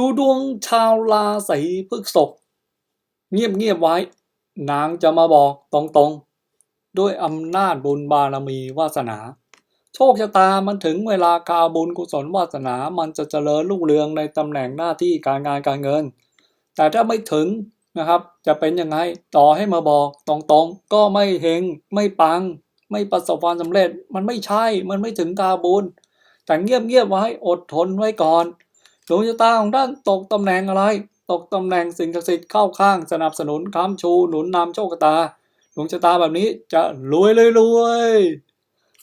ดูดวงชาวราศีพฤษภเงียบๆไว้ นางจะมาบอกตรงๆ ด้วยอำนาจบุญบารมีวาสนา โชคชะตามันถึงเวลากาวบุญกุศลวาสนา มันจะเจริญรุ่งเรืองในตำแหน่งหน้าที่การงานการเงิน แต่ถ้าไม่ถึงนะครับ จะเป็นยังไงต่อให้มาบอกตรงๆ ก็ไม่เฮงไม่ปัง ไม่ประสบความสำเร็จ มันไม่ใช่ มันไม่ถึงกาวบุญ แต่เงียบๆไว้อดทนไว้ก่อน ดวงชะตาของท่านตกตำแหน่งอะไร ตกตำแหน่งสิ่งศักดิ์สิทธิ์เข้าข้างสนับสนุนค้ำชูหนุนนำโชคตาดวงชะตาแบบนี้จะรวยเลยรวย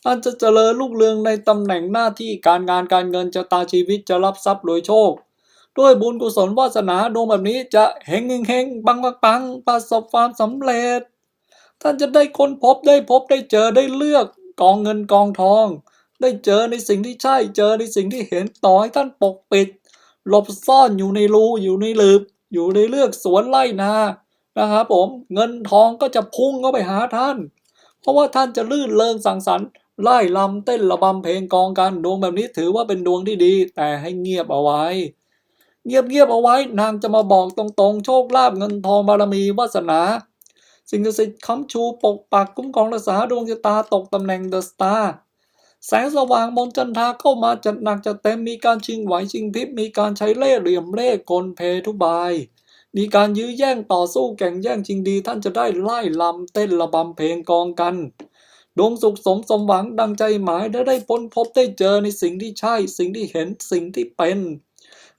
ท่านจะเจริญรุ่งเรืองในตำแหน่งหน้าที่การงานการเงินชะตาชีวิตจะรับทรัพย์รวยโชค ด้วยบุญกุศลวาสนาดวงแบบนี้จะเฮงเฮงปังปังปังประสบความสำเร็จ ท่านจะได้ค้นพบได้พบได้เจอได้เลือกกองเงินกองทอง ได้เจอในสิ่งที่ใช่เจอในสิ่งที่เห็นต่อให้ท่านปกปิด หลบซ่อนอยู่ในรูอยู่ในหลืบ อยู่ในเลือกสวนไร่นานะครับผมเงินทองก็จะพุ่งเข้าไปหาท่าน เพราะว่าท่านจะลื่นเริงสังสรรค์ไล่ลำเต้นระบำเพลงกองกันดวงแบบนี้ถือว่าเป็นดวงที่ดี แต่ให้เงียบเอาไว้ เงียบเงียบๆเอาไว้ นางจะมาบอกตรงๆ โชคลาภเงินทองบารมีวาสนา สิ่งศักดิ์สิทธิ์ค้ำชูปกปักคุ้มครองรักษาดวงชะตาตกตำแหน่งเดอะสตาร์ แสงสว่างบนจันทาเข้ามาจัดหนักจัดเต็มมีการชิงไหวชิงพริบมีการใช้เล่ห์เหลี่ยมเล่ห์กลเพทุบาย มีการยื้อแย่งต่อสู้แข่งแย่งชิงดีท่านจะได้ไล่ลำเต้นระบำเพลงกองกันดวงสุขสมสมหวังดังใจหมายและได้พ้นพบได้เจอในสิ่งที่ใช่ สิ่งที่เห็นสิ่งที่เป็น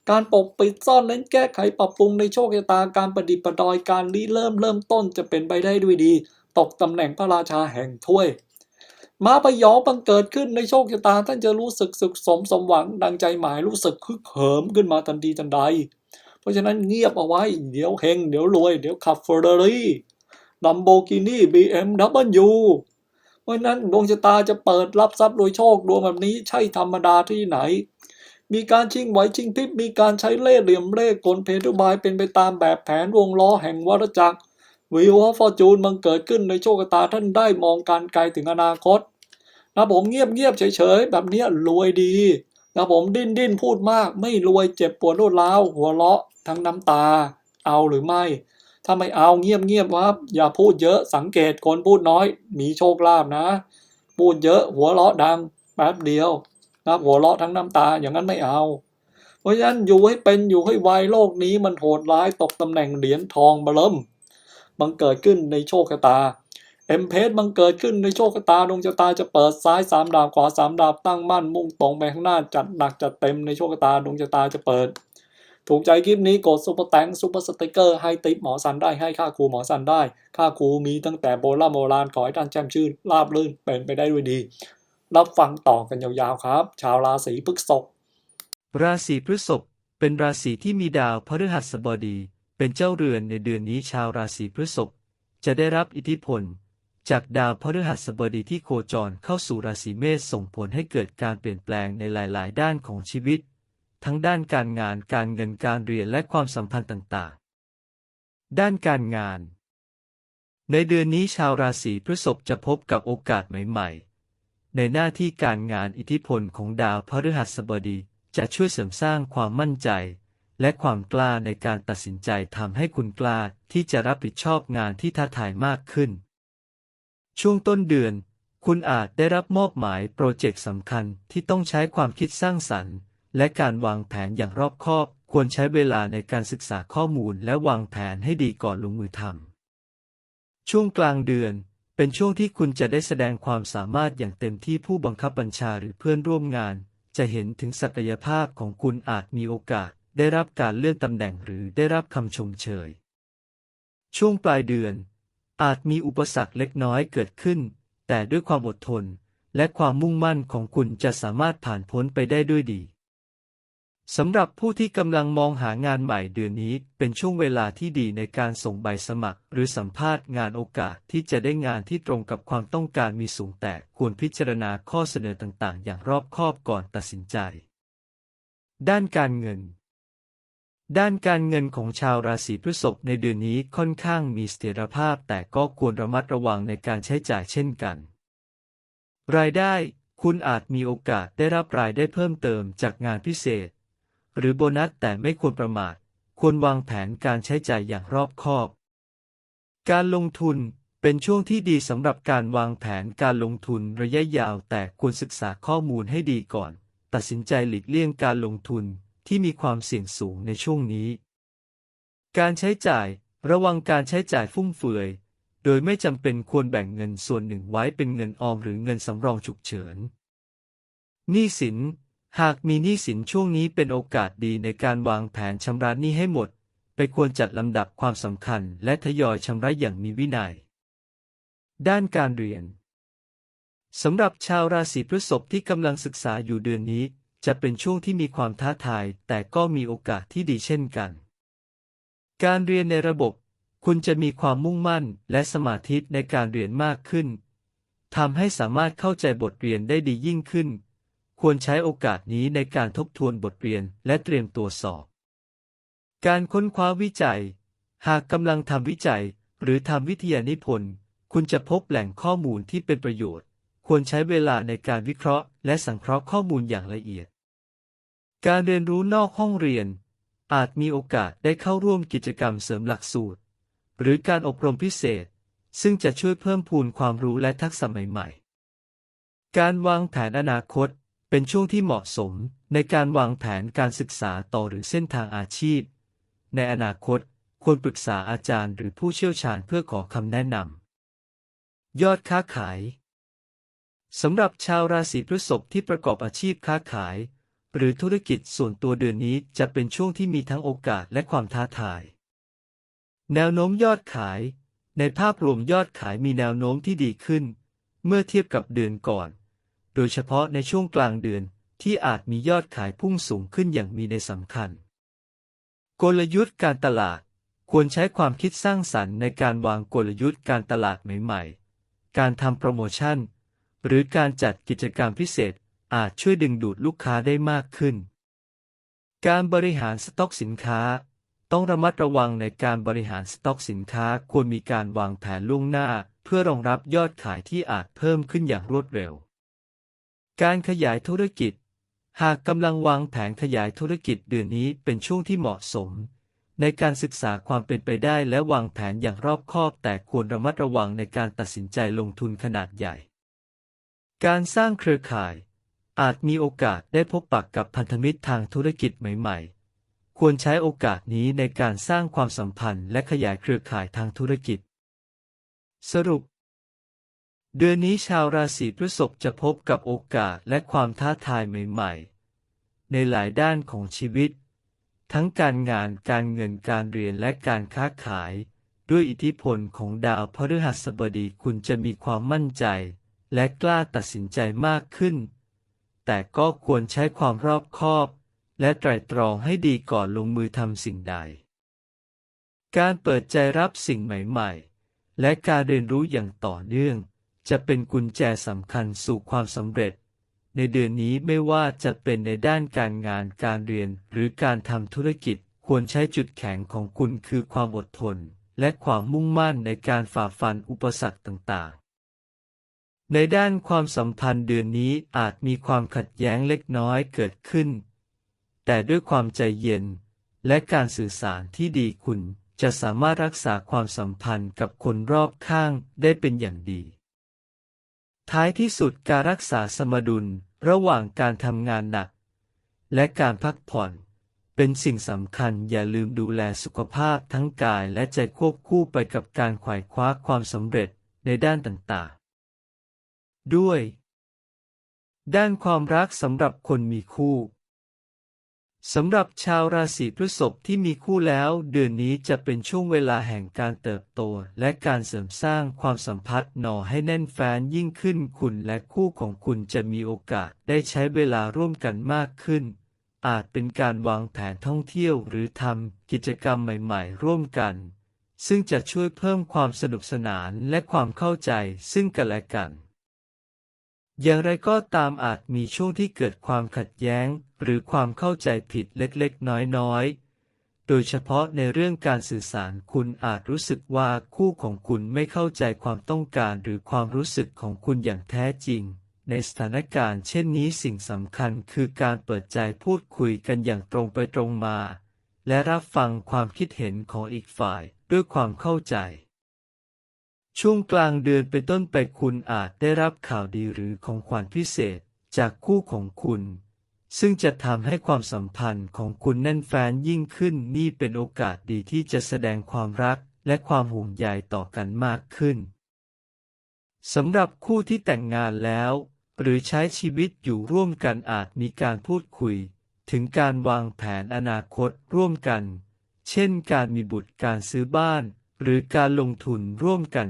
การปกปิดซ่อนเล้นแก้ไขปรับปรุงในโชคชะตาการประดิษฐ์ประดอยการริเริ่มเริ่มต้นจะเป็นไปได้ด้วยดี ตกตำแหน่งพระราชาแห่งถ้วย มาพยองบังเกิดขึ้นในโชคชะตา ท่านจะรู้สึกสุขสมสมหวังดังใจหมายรู้สึกคึกเหิมขึ้นมาทันทีทันใด เพราะฉะนั้นเงียบเอาไว้ เดี๋ยวเฮงเดี๋ยวรวย เดี๋ยวขับเฟอร์รารี่ลัมโบกินี่บีเอ็มดับเบิลยูเพราะฉะนั้นดวงชะตาจะเปิดรับทรัพย์โดยโชคดวงแบบนี้ใช่ธรรมดาที่ไหน มีการชิงไหวชิงพริบมีการใช้เล่ห์เหลี่ยมเล่ห์กลเพทุบายเป็นไปตามแบบแผนวงล้อแห่งวัฏจักร วิวฟอร์จูนบังเกิดขึ้นในโชคชะตาท่านได้มองการไกลถึงอนาคต นะผมเงียบเงียบๆเฉยๆ แบบเนี้ยรวยดี นะผมดิ้นดิ้นพูดมาก ไม่รวยเจ็บปวดรวดร้าวหัวเราะทั้งน้ำตา เอาหรือไม่ ถ้าไม่เอาเงียบเงียบๆครับ อย่าพูดเยอะสังเกตคนพูดน้อย มีโชคลาภนะ พูดเยอะหัวเราะดังแป๊บเดียวนะหัวเราะทั้งน้ำตาอย่างนั้นไม่เอาเพราะฉะนั้นอยู่ให้เป็นอยู่ให้ไวโลกนี้มันโหดร้ายตกตำแหน่งเหรียญทองบะเริ่ม บังเกิดขึ้นในโชคชะตาเอ็มเพสบังเกิดขึ้นในโชคชะตาดวงชะตาจะเปิดซ้ายสามดาบขวาสามดาบตั้งมั่นมุ่งตรงไปข้างหน้าจัดหนักจัดเต็มในโชคชะตาดวงชะตาจะเปิด ถูกใจคลิปนี้กดซุปเปอร์แตงซุปเปอร์สติกเกอร์ให้ติปหมอสันได้ให้ค่าครูหมอสันได้ ค่าครูมีตั้งแต่โบราณโบราณขอให้ท่านแจ่มชื่นราบรื่นเป็นไปได้ด้วยดี รับฟังต่อกันยาวๆครับ ชาวราศีพฤษภราศีพฤษภเป็นราศีที่มีดาวพฤหัสบดี เป็นเจ้าเรือนในเดือนนี้ชาวราศีพฤษภจะได้รับอิทธิพล จากดาวพฤหัสบดีที่โคจรเข้าสู่ราศีเมษส่งผลให้เกิดการเปลี่ยนแปลงในหลาย ๆ ด้านของชีวิต ทั้งด้านการงานการเงินการเรียนและความสัมพันธ์ต่าง ๆ ด้านการงาน ในเดือนนี้ชาวราศีพฤษภจะพบกับโอกาสใหม่ ๆ ในหน้าที่การงานอิทธิพลของดาวพฤหัสบดีจะช่วยเสริมสร้างความมั่นใจ และความกล้าในการตัดสินใจทำให้คุณกล้าที่จะรับผิดชอบงานที่ท้าทายมากขึ้น ช่วงต้นเดือน คุณอาจได้รับมอบหมายโปรเจกต์สำคัญที่ต้องใช้ความคิดสร้างสรรค์ และการวางแผนอย่างรอบคอบ ควรใช้เวลาในการศึกษาข้อมูลและวางแผนให้ดีก่อนลงมือทำช่วงกลางเดือนเป็นช่วงที่คุณจะได้แสดงความสามารถอย่างเต็มที่ผู้บังคับบัญชาหรือเพื่อนร่วมงาน จะเห็นถึงศักยภาพของคุณอาจมีโอกาส ได้รับการเลื่อนตำแหน่งหรือได้รับคำชมเชย ช่วงปลายเดือน อาจมีอุปสรรคเล็กน้อยเกิดขึ้น แต่ด้วยความอดทนและความมุ่งมั่นของคุณจะสามารถผ่านพ้นไปได้ด้วยดีสำหรับผู้ที่กำลังมองหางานใหม่เดือนนี้เป็นช่วงเวลาที่ดีในการส่งใบสมัคร หรือสัมภาษณ์งานโอกาสที่จะได้งานที่ตรงกับความต้องการมีสูงแต่ควรพิจารณาข้อเสนอต่างๆ อย่างรอบคอบก่อนตัดสินใจ ด้านการเงิน ด้านการเงินของชาวราศีพฤษภในเดือนนี้ค่อนข้างมีเสถียรภาพแต่ก็ควรระมัดระวังในการใช้จ่ายเช่นกัน รายได้ คุณอาจมีโอกาสได้รับรายได้เพิ่มเติมจากงานพิเศษ หรือโบนัสแต่ไม่ควรประมาท ควรวางแผนการใช้จ่ายอย่างรอบคอบ การลงทุนเป็นช่วงที่ดีสำหรับการวางแผนการลงทุนระยะยาวแต่ควรศึกษาข้อมูลให้ดีก่อน ตัดสินใจหลีกเลี่ยงการลงทุน ที่มีความเสี่ยงสูงในช่วงนี้ การใช้จ่ายระวังการใช้จ่ายฟุ่มเฟือย โดยไม่จำเป็นควรแบ่งเงินส่วนหนึ่งไว้เป็นเงินออมหรือเงินสำรองฉุกเฉิน หนี้สิน หากมีหนี้สินช่วงนี้เป็นโอกาสดีในการวางแผนชำระหนี้ให้หมด ไปควรจัดลำดับความสำคัญและทยอยชำระอย่างมีวินัย ด้านการเรียนสำหรับชาวราศีพฤษภที่กำลังศึกษาอยู่เดือนนี้ จะเป็นช่วงที่มีความท้าทาย แต่ก็มีโอกาสที่ดีเช่นกัน การเรียนในระบบ คุณจะมีความมุ่งมั่นและสมาธิในการเรียนมากขึ้นทำให้สามารถเข้าใจบทเรียนได้ดียิ่งขึ้น ควรใช้โอกาสนี้ในการทบทวนบทเรียนและเตรียมตัวสอบ การค้นคว้าวิจัย หากกำลังทำวิจัย หรือทำวิทยานิพนธ์ คุณจะพบแหล่งข้อมูลที่เป็นประโยชน์ ควรใช้เวลาในการวิเคราะห์ และสังเคราะห์ข้อมูลอย่างละเอียด การเรียนรู้นอกห้องเรียน อาจมีโอกาสได้เข้าร่วมกิจกรรมเสริมหลักสูตร หรือการอบรมพิเศษ ซึ่งจะช่วยเพิ่มพูนความรู้และทักษะใหม่ๆ การวางแผนอนาคตเป็นช่วงที่เหมาะสมในการวางแผนการศึกษาต่อหรือเส้นทางอาชีพ ในอนาคตควรปรึกษาอาจารย์หรือผู้เชี่ยวชาญเพื่อขอคำแนะนำยอดค้าขาย สำหรับชาวราศีพฤษภที่ประกอบอาชีพค้าขาย หรือธุรกิจส่วนตัวเดือนนี้จะเป็นช่วงที่มีทั้งโอกาสและความท้าทาย แนวโน้มยอดขาย ในภาพรวมยอดขายมีแนวโน้มที่ดีขึ้น เมื่อเทียบกับเดือนก่อน โดยเฉพาะในช่วงกลางเดือนที่อาจมียอดขายพุ่งสูงขึ้นอย่างมีในสำคัญ กลยุทธ์การตลาด ควรใช้ความคิดสร้างสรรค์ในการวางกลยุทธ์การตลาดใหม่ ๆ การทำโปรโมชั่น หรือการจัดกิจกรรมพิเศษอาจช่วยดึงดูดลูกค้าได้มากขึ้น การบริหารสต็อกสินค้า ต้องระมัดระวังในการบริหารสต็อกสินค้าควรมีการวางแผนล่วงหน้า เพื่อรองรับยอดขายที่อาจเพิ่มขึ้นอย่างรวดเร็ว การขยายธุรกิจ หากกำลังวางแผนขยายธุรกิจเดือนนี้เป็นช่วงที่เหมาะสม ในการศึกษาความเป็นไปได้และวางแผนอย่างรอบคอบ แต่ควรระมัดระวังในการตัดสินใจลงทุนขนาดใหญ่ การสร้างเครือข่าย อาจมีโอกาสได้พบปะกกับพันธมิตรทางธุรกิจใหม่ ๆ ควรใช้โอกาสนี้ในการสร้างความสัมพันธ์และขยายเครือข่ายทางธุรกิจ สรุป เดือนนี้ชาวราศีพฤษภจะพบกับโอกาสและความท้าทายใหม่ ๆ ในหลายด้านของชีวิต ทั้งการงานการเงินการเรียนและการค้าขาย ด้วยอิทธิพลของดาวพฤหัสบดีคุณจะมีความมั่นใจ และกล้าตัดสินใจมากขึ้น แต่ก็ควรใช้ความรอบคอบ และไตร่ตรองให้ดีก่อนลงมือทำสิ่งใด การเปิดใจรับสิ่งใหม่ๆ และการเรียนรู้อย่างต่อเนื่อง จะเป็นกุญแจสำคัญสู่ความสำเร็จ ในเดือนนี้ไม่ว่าจะเป็นในด้านการงานการเรียนหรือการทำธุรกิจควรใช้จุดแข็งของคุณคือความอดทน และความมุ่งมั่นในการฝ่าฟันอุปสรรคต่างๆ ในด้านความสัมพันธ์เดือนนี้อาจมีความขัดแย้งเล็กน้อยเกิดขึ้น แต่ด้วยความใจเย็น และการสื่อสารที่ดีคุณจะสามารถรักษาความสัมพันธ์กับคนรอบข้างได้เป็นอย่างดี ท้ายที่สุดการรักษาสมดุลระหว่างการทำงานหนัก และการพักผ่อน เป็นสิ่งสำคัญอย่าลืมดูแลสุขภาพทั้งกายและใจควบคู่ไปกับการขวายคว้าความสำเร็จในด้านต่างๆ ด้วย ด้านความรักสำหรับคนมีคู่สำหรับชาวราศีพฤษภที่มีคู่แล้ว เดือนนี้จะเป็นช่วงเวลาแห่งการเติบโต และการเสริมสร้างความสัมพันธ์หน่อให้แน่นแฟ้นยิ่งขึ้นคุณและคู่ของคุณจะมีโอกาสได้ใช้เวลาร่วมกันมากขึ้น อาจเป็นการวางแผนท่องเที่ยวหรือทำกิจกรรมใหม่ๆ ร่วมกัน ซึ่งจะช่วยเพิ่มความสนุกสนานและความเข้าใจซึ่งกันและกัน อย่างไรก็ตามอาจมีช่วงที่เกิดความขัดแย้ง หรือความเข้าใจผิดเล็กๆ น้อยๆ โดยเฉพาะในเรื่องการสื่อสารคุณอาจรู้สึกว่าคู่ของคุณไม่เข้าใจความต้องการหรือความรู้สึกของคุณอย่างแท้จริง ในสถานการณ์เช่นนี้สิ่งสำคัญคือการเปิดใจพูดคุยกันอย่างตรงไปตรงมา และรับฟังความคิดเห็นของอีกฝ่ายด้วยความเข้าใจ ช่วงกลางเดือนเป็นต้นไปคุณอาจได้รับข่าวดีหรือของขวัญพิเศษจากคู่ของคุณ ซึ่งจะทำให้ความสัมพันธ์ของคุณแน่นแฟ้นยิ่งขึ้นนี่เป็นโอกาสดีที่จะแสดงความรักและความห่วงใยต่อกันมากขึ้นสำหรับคู่ที่แต่งงานแล้ว หรือใช้ชีวิตอยู่ร่วมกันอาจมีการพูดคุย ถึงการวางแผนอนาคตร่วมกัน เช่นการมีบุตรการซื้อบ้าน หรือการลงทุนร่วมกัน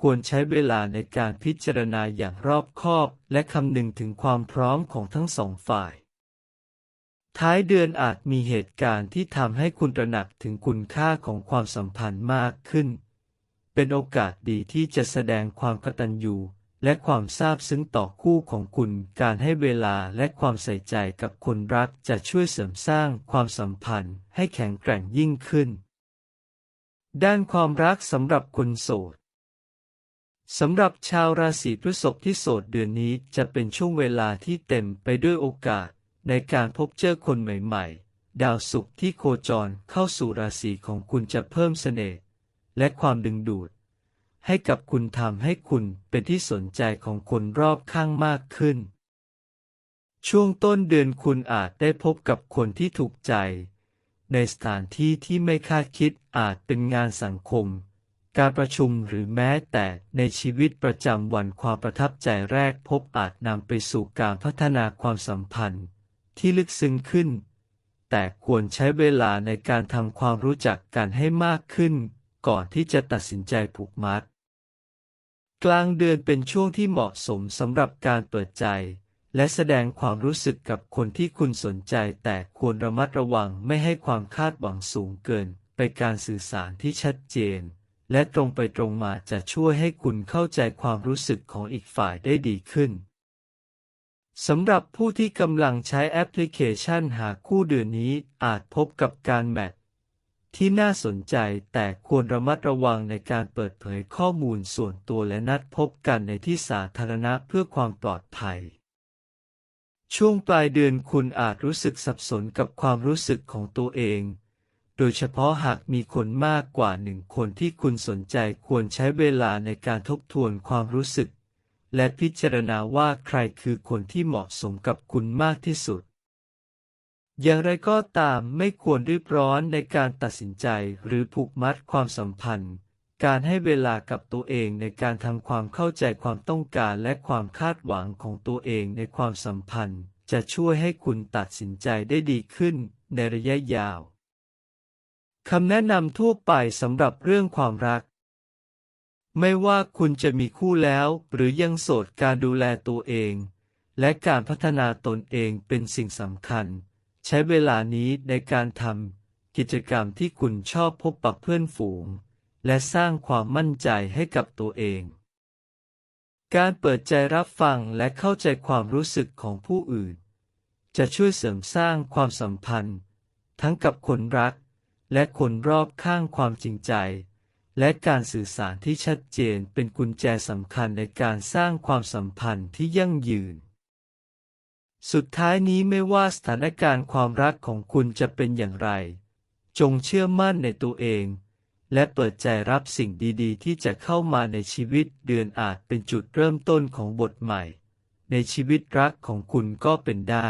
ควรใช้เวลาในการพิจารณาอย่างรอบคอบและคำนึงถึงความพร้อมของทั้งสองฝ่าย ท้ายเดือนอาจมีเหตุการณ์ที่ทำให้คุณตระหนักถึงคุณค่าของความสัมพันธ์มากขึ้น เป็นโอกาสดีที่จะแสดงความกตัญญูและความซาบซึ้งต่อคู่ของคุณ การให้เวลาและความใส่ใจกับคนรักจะช่วยเสริมสร้างความสัมพันธ์ให้แข็งแกร่งยิ่งขึ้น ด้านความรักสำหรับคนโสดสำหรับชาวราศีพฤษภที่โสดเดือนนี้จะเป็นช่วงเวลาที่เต็มไปด้วยโอกาส ในการพบเจอคนใหม่ๆ ดาวศุกร์ที่โคจรเข้าสู่ราศีของคุณจะเพิ่มเสน่ห์และความดึงดูด ให้กับคุณทำให้คุณเป็นที่สนใจของคนรอบข้างมากขึ้น ช่วงต้นเดือนคุณอาจได้พบกับคนที่ถูกใจ ในสถานที่ที่ไม่คาดคิดอาจเป็นงานสังคม การประชุมหรือแม้แต่ในชีวิตประจำวันความประทับใจแรกพบอาจนำไปสู่การพัฒนาความสัมพันธ์ ที่ลึกซึ้งขึ้น แต่ควรใช้เวลาในการทำความรู้จักกันให้มากขึ้น ก่อนที่จะตัดสินใจผูกมัด กลางเดือนเป็นช่วงที่เหมาะสมสำหรับการเปิดใจ และแสดงความรู้สึกกับคนที่คุณสนใจแต่ควรระมัดระวังไม่ให้ความคาดหวังสูงเกิน ไปการสื่อสารที่ชัดเจน และตรงไปตรงมาจะช่วยให้คุณเข้าใจความรู้สึกของอีกฝ่ายได้ดีขึ้นสำหรับผู้ที่กำลังใช้แอปพลิเคชันหาคู่เดือนนี้อาจพบกับการแมทที่น่าสนใจแต่ควรระมัดระวังในการเปิดเผยข้อมูลส่วนตัวและนัดพบกันในที่สาธารณะเพื่อความปลอดภัย ช่วงปลายเดือนคุณอาจรู้สึกสับสนกับความรู้สึกของตัวเอง โดยเฉพาะหากมีคนมากกว่าหนึ่งคนที่คุณสนใจควรใช้เวลาในการทบทวนความรู้สึก และพิจารณาว่าใครคือคนที่เหมาะสมกับคุณมากที่สุด อย่างไรก็ตามไม่ควรรีบร้อนในการตัดสินใจหรือผูกมัดความสัมพันธ์ การให้เวลากับตัวเองในการทำความเข้าใจความต้องการและความคาดหวังของตัวเองในความสัมพันธ์ จะช่วยให้คุณตัดสินใจได้ดีขึ้นในระยะยาว คำแนะนำทั่วไปสำหรับเรื่องความรัก ไม่ว่าคุณจะมีคู่แล้วหรือยังโสดการดูแลตัวเอง และการพัฒนาตนเองเป็นสิ่งสำคัญ ใช้เวลานี้ในการทำกิจกรรมที่คุณชอบพบปะเพื่อนฝูง และสร้างความมั่นใจให้กับตัวเอง การเปิดใจรับฟังและเข้าใจความรู้สึกของผู้อื่น จะช่วยเสริมสร้างความสัมพันธ์ ทั้งกับคนรัก และคนรอบข้างความจริงใจ และการสื่อสารที่ชัดเจนเป็นกุญแจสำคัญในการสร้างความสัมพันธ์ที่ยั่งยืนสุดท้ายนี้ไม่ว่าสถานการณ์ความรักของคุณจะเป็นอย่างไร จงเชื่อมั่นในตัวเอง และเปิดใจรับสิ่งดีๆ ที่จะเข้ามาในชีวิตเดือนอาจเป็นจุดเริ่มต้นของบทใหม่ ในชีวิตรักของคุณก็เป็นได้